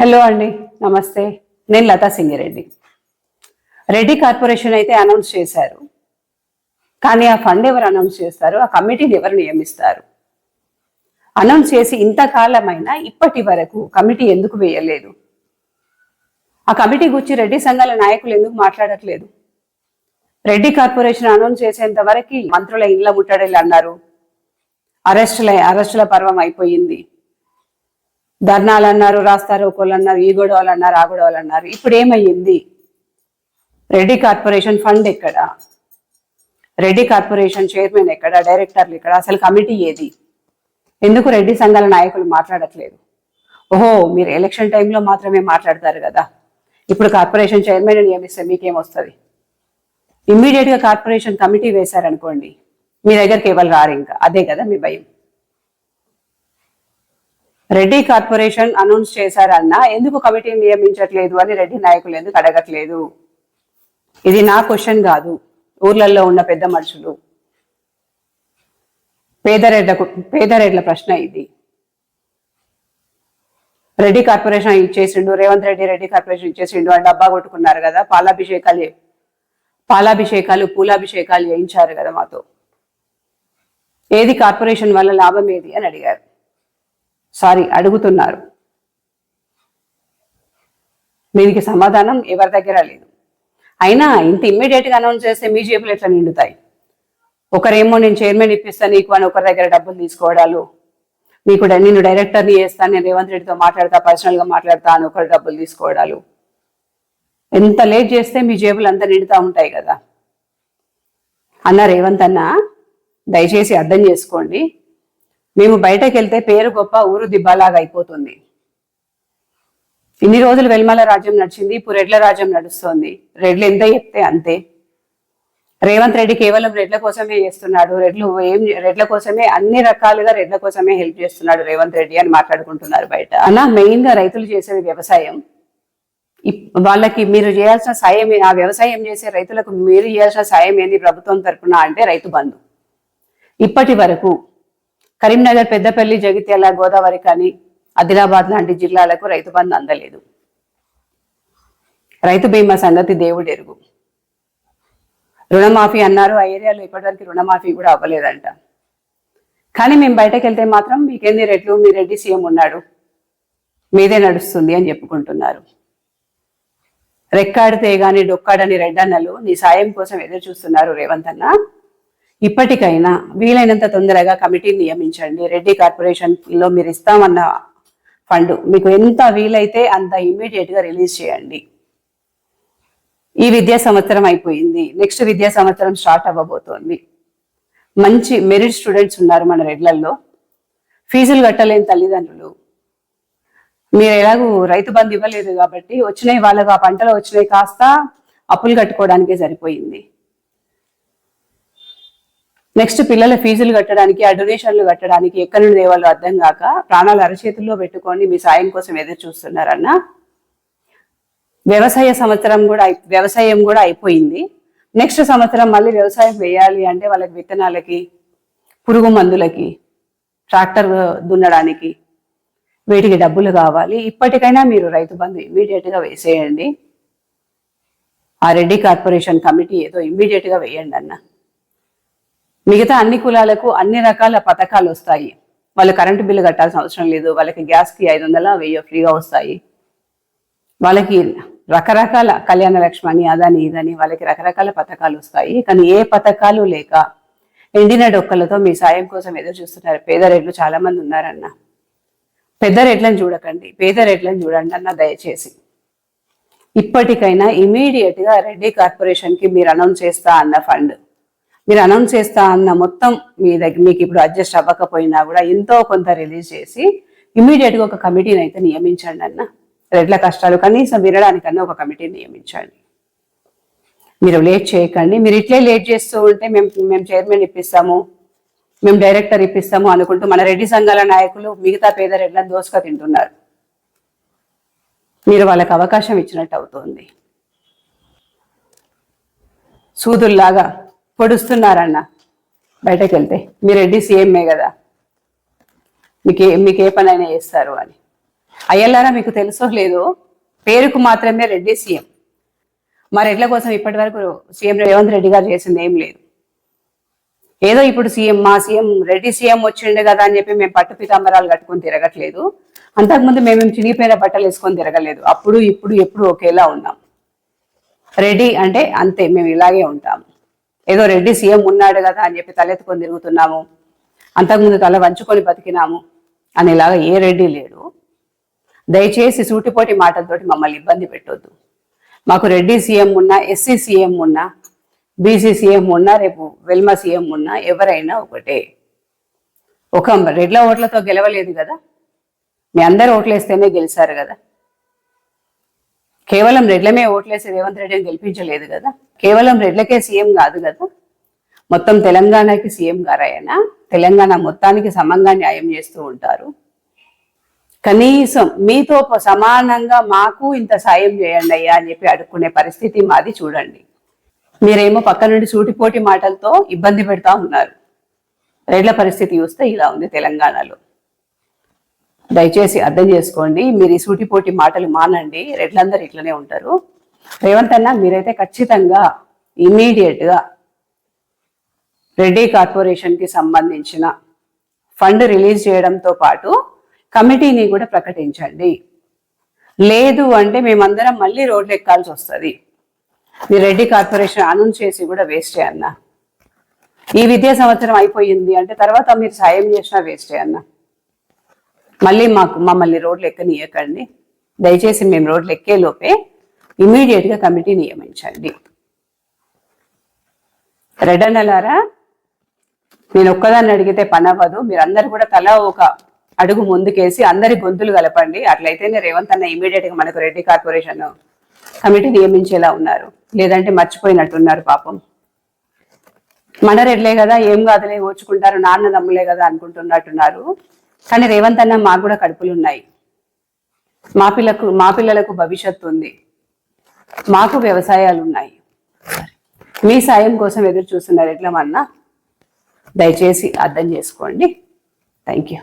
Hello అండి నమస్తే. నేను లతా సింగిరెడ్డి. రెడ్డి కార్పొరేషన్ అయితే అనౌన్స్ చేశారు. కానీ ఆ ఫండ్ ఎవరు అనౌన్స్ చేస్తారు? ఆ కమిటీని ఎవరు నియమిస్తారు? అనౌన్స్ చేసి ఇంతకాలమైనా ఇప్పటి వరకు కమిటీ ఎందుకు వేయలేదు? ఆ కమిటీ గురించి రెడ్డి సంఘాల నాయకులు ఎందుకు మాట్లాడట్లేదు? రెడ్డి కార్పొరేషన్ అనౌన్స్ చేసేంత వరకు మంత్రుల ఇండ్ల ముట్టడలు అన్నారు. అరెస్టుల అరెస్టుల పర్వం అయిపోయింది. ధర్నాలు అన్నారు రాస్తారోకోలు అన్నారు ఈ గొడవలు అన్నారు ఆ గొడవలు అన్నారు ఇప్పుడు ఏమయ్యింది? రెడ్డి కార్పొరేషన్ ఫండ్ ఎక్కడ? రెడ్డి కార్పొరేషన్ చైర్మన్ ఎక్కడ? డైరెక్టర్లు ఎక్కడ? అసలు కమిటీ ఏది? ఎందుకు రెడ్డి సంఘాల నాయకులు మాట్లాడట్లేదు? ఓహో మీరు ఎలక్షన్ టైంలో మాత్రమే మాట్లాడతారు కదా. ఇప్పుడు కార్పొరేషన్ చైర్మన్ నియమిస్తే మీకేమొస్తుంది? ఇమ్మీడియట్గా కార్పొరేషన్ కమిటీ వేశారనుకోండి మీ దగ్గరికి ఎవరు రారు ఇంకా? అదే కదా మీ భయం. రెడ్డి కార్పొరేషన్ అనౌన్స్ చేశారన్నా ఎందుకు కమిటీని నియమించట్లేదు అని రెడ్డి నాయకులు ఎందుకు అడగట్లేదు? ఇది నా క్వశ్చన్ కాదు. ఊర్లలో ఉన్న పెద్ద మనుషులు. పేదరెడ్లకు పేదరెడ్ల ప్రశ్న ఇది. రెడ్డి కార్పొరేషన్ ఇచ్చేసిండు రేవంత్ రెడ్డి రెడ్డి కార్పొరేషన్ ఇచ్చేసిండు అని డబ్బా కొట్టుకున్నారు కదా పాలాభిషేకాలు పాలాభిషేకాలు పూలాభిషేకాలు చేయించారు కదా మాతో. ఏది కార్పొరేషన్ వల్ల లాభం ఏది అని అడిగారు. సారీ అడుగుతున్నారు. దీనికి సమాధానం ఎవరి దగ్గర లేదు. అయినా ఇంత ఇమ్మీడియట్గా అనౌన్స్ చేస్తే మీ జేబులు ఎట్లా నిండుతాయి? ఒకరేమో నేను చైర్మన్ ఇప్పిస్తాను నీకు అని ఒకరి దగ్గర డబ్బులు తీసుకోవడాలు. నీకు నేను డైరెక్టర్ని చేస్తాను నేను రేవంత్ రెడ్డితో మాట్లాడతా పర్సనల్గా మాట్లాడతా అని ఒకరు డబ్బులు తీసుకోవడాలు. ఎంత లేట్ చేస్తే మీ జేబులు అంతా నిండుతా ఉంటాయి కదా. అన్న రేవంత్ అన్న దయచేసి అర్థం చేసుకోండి. మేము బయటకు వెళ్తే పేరు గొప్ప ఊరు దిబ్బలాగా అయిపోతుంది. ఇన్ని రోజులు వెల్మల రాజ్యం నడిచింది ఇప్పుడు రెడ్ల రాజ్యం నడుస్తోంది. రెడ్లు ఎంత చెప్తే అంతే. రేవంత్ రెడ్డి కేవలం రెడ్ల కోసమే చేస్తున్నాడు. రెడ్లు ఏం రెడ్ల కోసమే అన్ని రకాలుగా రెడ్ల కోసమే హెల్ప్ చేస్తున్నాడు రేవంత్ రెడ్డి అని మాట్లాడుకుంటున్నారు బయట. అలా మెయిన్గా రైతులు చేసేది వ్యవసాయం. ఇప్- వాళ్ళకి మీరు చేయాల్సిన సాయం ఆ వ్యవసాయం చేసే రైతులకు మీరు చేయాల్సిన సాయం ఏంది ప్రభుత్వం తరపున అంటే రైతు బంధు. ఇప్పటి వరకు కరీంనగర్ పెద్దపల్లి జగిత్యాల గోదావరి కానీ ఆదిలాబాద్ లాంటి జిల్లాలకు రైతు బంధు అందలేదు. రైతు బీమా సంగతి దేవుడు ఎరుగు. రుణమాఫీ అన్నారు. ఆ ఏరియాలో ఇప్పటివరకు రుణమాఫీ కూడా అవ్వలేదంట. కానీ మేము బయటకు వెళ్తే మాత్రం మీకేంది రెట్లు మీ రెడ్డి సీఎం ఉన్నాడు. మీదే నడుస్తుంది అని చెప్పుకుంటున్నారు. రెక్కాడితే గాని డొక్కాడని రెడ్డన్నలు నీ సాయం కోసం ఎదురు చూస్తున్నారు రేవంత్ అన్న. ఇప్పటికైనా వీలైనంత తొందరగా కమిటీని నియమించండి. రెడ్డి కార్పొరేషన్లో మీరు ఇస్తామన్న ఫండ్ మీకు ఎంత వీలైతే అంత ఇమ్మీడియట్గా రిలీజ్ చేయండి. ఈ విద్యా సంవత్సరం అయిపోయింది. నెక్స్ట్ విద్యా సంవత్సరం స్టార్ట్ అవ్వబోతోంది. మంచి మెరిట్ స్టూడెంట్స్ ఉన్నారు మన రెడ్లల్లో. ఫీజులు కట్టలేని తల్లిదండ్రులు. మీరు ఎలాగూ రైతు బంధు ఇవ్వలేదు కాబట్టి వచ్చినాయి వాళ్ళకు ఆ పంటలు వచ్చినాయి కాస్త అప్పులు కట్టుకోవడానికే సరిపోయింది. నెక్స్ట్ పిల్లల ఫీజులు కట్టడానికి ఆ డొనేషన్లు కట్టడానికి ఎక్కడి నుండి వాళ్ళు అర్థం కాక ప్రాణాలు అరచేతుల్లో పెట్టుకొని మీ సాయం కోసం ఎదురు చూస్తున్నారన్న. వ్యవసాయ సంవత్సరం కూడా వ్యవసాయం కూడా అయిపోయింది. నెక్స్ట్ సంవత్సరం మళ్ళీ వ్యవసాయం వేయాలి అంటే వాళ్ళకి విత్తనాలకి పురుగు మందులకి ట్రాక్టర్ దున్నడానికి వీటికి డబ్బులు కావాలి. ఇప్పటికైనా మీరు రైతు బంధు ఇమీడియట్గా వేసేయండి. ఆ రెడ్డి కార్పొరేషన్ కమిటీ ఏదో ఇమీడియట్గా వేయండి అన్న. మిగతా అన్ని కులాలకు అన్ని రకాల పథకాలు వస్తాయి. వాళ్ళు కరెంటు బిల్లు కట్టాల్సిన అవసరం లేదు. వాళ్ళకి గ్యాస్కి ఐదు వందల వెయ్యి ఫ్రీగా వస్తాయి. వాళ్ళకి రకరకాల కళ్యాణ లక్ష్మణి అదని ఇదని వాళ్ళకి రకరకాల పథకాలు వస్తాయి. కానీ ఏ పథకాలు లేక ఎండిన డొక్కలతో మీ సాయం కోసం ఎదురు చూస్తున్నారు పేద రేట్లు చాలా మంది ఉన్నారన్న. పెద్ద రేట్లను చూడకండి. పేద రేట్లను చూడండి అన్న దయచేసి. ఇప్పటికైనా ఇమీడియట్గా రెడ్డి కార్పొరేషన్కి మీరు అనౌన్స్ చేస్తా అన్న ఫండ్. మీరు అనౌన్స్ చేస్తా అన్న మొత్తం మీ దగ్గర మీకు ఇప్పుడు అడ్జస్ట్ అవ్వకపోయినా కూడా ఎంతో కొంత రిలీజ్ చేసి ఇమీడియట్గా ఒక కమిటీని అయితే నియమించండి అన్న. రెడ్ల కష్టాలు కనీసం వినడానికన్నా ఒక కమిటీని నియమించండి. మీరు లేట్ చేయకండి. మీరు ఇట్లే లేట్ చేస్తూ ఉంటే మేము మేము చైర్మన్ ఇప్పిస్తాము మేము డైరెక్టర్ ఇప్పిస్తాము అనుకుంటూ మన రెడ్డి సంఘాల నాయకులు మిగతా పేద రెడ్లను దోసుక తింటున్నారు. మీరు వాళ్ళకి అవకాశం ఇచ్చినట్టు అవుతుంది. సూదుల్లాగా పొడుస్తున్నారన్న. బయటకు వెళ్తే మీ రెడ్డి సీఎంఏ కదా. మీకు మీకు ఏ పనైనా చేస్తారు అని. అయ్యల్లారా మీకు తెలుసో లేదో? పేరుకు మాత్రమే రెడ్డి సీఎం. మా రెడ్ల కోసం ఇప్పటి వరకు సీఎం రేవంత్ రెడ్డి గారు చేసింది ఏం లేదు. ఏదో ఇప్పుడు సీఎం మా సీఎం రెడ్డి సీఎం వచ్చిండే కదా అని చెప్పి మేము పట్టు పితాంబరాలు కట్టుకొని తిరగట్లేదు. అంతకుముందు మేము చినిగిపోయిన బట్టలు వేసుకొని తిరగలేదు. అప్పుడు ఇప్పుడు ఎప్పుడు ఒకేలా ఉన్నాం. రెడీ అంటే అంతే మేము ఇలాగే ఉంటాము ఏదో రెడ్డి సీఎం ఉన్నాడు కదా అని చెప్పి తలెత్తుకొని తిరుగుతున్నాము. అంతకుముందు తల వంచుకొని బతికినాము. అనేలాగా ఏ రెడ్డి లేడు. దయచేసి సూటిపోటి మాటలతోటి మమ్మల్ని ఇబ్బంది పెట్టొద్దు. మాకు రెడ్డి సీఎం ఉన్నా ఎస్సీ సీఎం ఉన్నా బీసీ సీఎం ఉన్నా రేపు వెల్మ సీఎం ఉన్నా ఎవరైనా ఒకటే. ఒక రెడ్ల ఓట్లతో గెలవలేదు కదా. మీ అందరు ఓట్లేస్తేనే గెలిచారు కదా. కేవలం రెడ్లమే ఓట్లేసి రేవంత్ రెడ్డిని గెలిపించలేదు కదా. కేవలం రెడ్లకే సీఎం కాదు కదా? మొత్తం తెలంగాణకి సీఎం గారాయన తెలంగాణ మొత్తానికి సమంగా న్యాయం చేస్తూ ఉంటారు. కనీసం మీతో సమానంగా మాకు ఇంత సాయం చేయండి అయ్యా అని చెప్పి అడుక్కునే పరిస్థితి మాది చూడండి. మీరేమో పక్క నుండి సూటిపోటి మాటలతో ఇబ్బంది పెడతా ఉన్నారు. రెడ్ల పరిస్థితి చూస్తే ఇలా ఉంది తెలంగాణలో. దయచేసి అర్థం చేసుకోండి మీరు ఈ సూటిపోటి మాటలు మానండి రెడ్లందరూ ఇట్లనే ఉంటారు. రేవంత్ అన్న మీరైతే ఖచ్చితంగా ఇమీడియట్గా రెడ్డి కార్పొరేషన్కి సంబంధించిన ఫండ్ రిలీజ్ చేయడంతో పాటు కమిటీని కూడా ప్రకటించండి. లేదు అంటే మేమందరం మళ్ళీ రోడ్లు ఎక్కాల్సి వస్తుంది. మీ రెడ్డి కార్పొరేషన్ అనౌన్స్ చేసి కూడా వేస్టే అన్న. ఈ విద్యా సంవత్సరం అయిపోయింది అంటే తర్వాత మీరు సాయం చేసినా వేస్టే అన్న. మళ్ళీ మాకు మమ్మల్ని రోడ్లు ఎక్కనియకండి. దయచేసి మేము రోడ్లు ఎక్కే లోపే ఇమీడియట్గా కమిటీ నియమించండి. రెడనలారా నేను ఒక్కదాన్ని అడిగితే పని అవ్వదు మీరందరూ కూడా తలా ఒక అడుగు ముందుకేసి అందరి గొంతులు కలపండి. అట్లయితేనే రేవంత్ అన్న ఇమీడియట్గా మనకు రెడ్డి కార్పొరేషన్ కమిటీ నియమించేలా ఉన్నారు. లేదంటే మర్చిపోయినట్టున్నారు పాపం. మన రెడ్లే కదా ఏం కాదులే ఓచుకుంటారు నాన్న నమ్ములే కదా అనుకుంటున్నట్టున్నారు. కానీ రేవంత్ అన్న మాకు కూడా కడుపులు ఉన్నాయి మా పిల్లకు మా పిల్లలకు భవిష్యత్తు ఉంది. మాకు వ్యవసాయాలు ఉన్నాయి మీ సాయం కోసం ఎదురు చూస్తున్నారు ఎట్లమన్నా దయచేసి అర్థం చేసుకోండి. Thank you